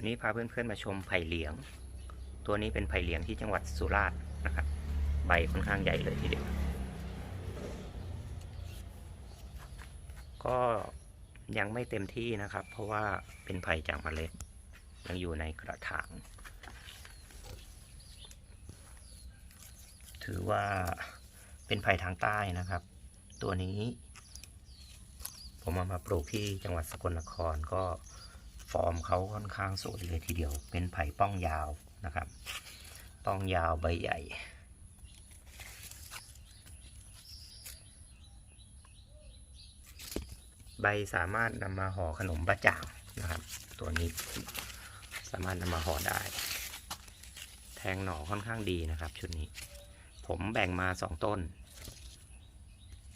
วันนี้พาเพื่อนๆมาชมไผ่เหลียง ตัวนี้เป็นไผ่เหลียงที่จังหวัดสุราษฎร์นะครับ ใบค่อนข้างใหญ่เลยทีเดียว ก็ยังไม่เต็มที่นะครับ เพราะว่าเป็นไผ่จากเมล็ด ยังอยู่ในกระถาง ถือว่าเป็นไผ่ทางใต้นะครับ ตัวนี้ ผมเอามาปลูกที่จังหวัดสกลนครก็ ฟอร์มเขาค่อนข้างสวยเลยทีเดียว เป็นไผ่ป้องยาวนะครับ ป้องยาวใบใหญ่ใบสามารถนำมาห่อขนมบะจ่างนะครับ ตัวนี้สามารถนำมาห่อได้ แทงหน่อค่อนข้างดีนะครับ ชุดนี้ ผมแบ่งมาสองต้น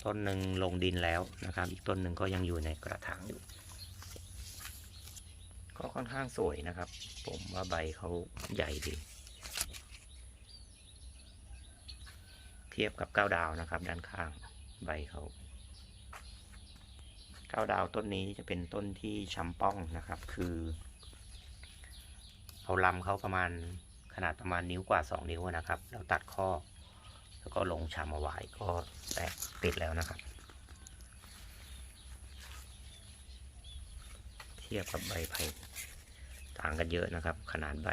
ต้นหนึ่งลงดินแล้วนะครับ อีกต้นหนึ่งก็ยังอยู่ในกระถางอยู่ ก็ค่อนข้างสวยนะครับ ผมว่าใบเขาใหญ่ดี เทียบกับก้าวดาวนะครับ ด้านข้างใบเขาก้าวดาวต้นนี้จะเป็นต้นที่ช้ำป้องนะครับ คือเอาลำเขาประมาณขนาดประมาณนิ้วกว่าสองนิ้วนะครับ แล้วตัดข้อ แล้วก็ลงชามเอาไว้ก็แตกติดแล้วนะครับ ทียบกับใบไผ่ต่างกันเยอะนะครับ ขนาดใบ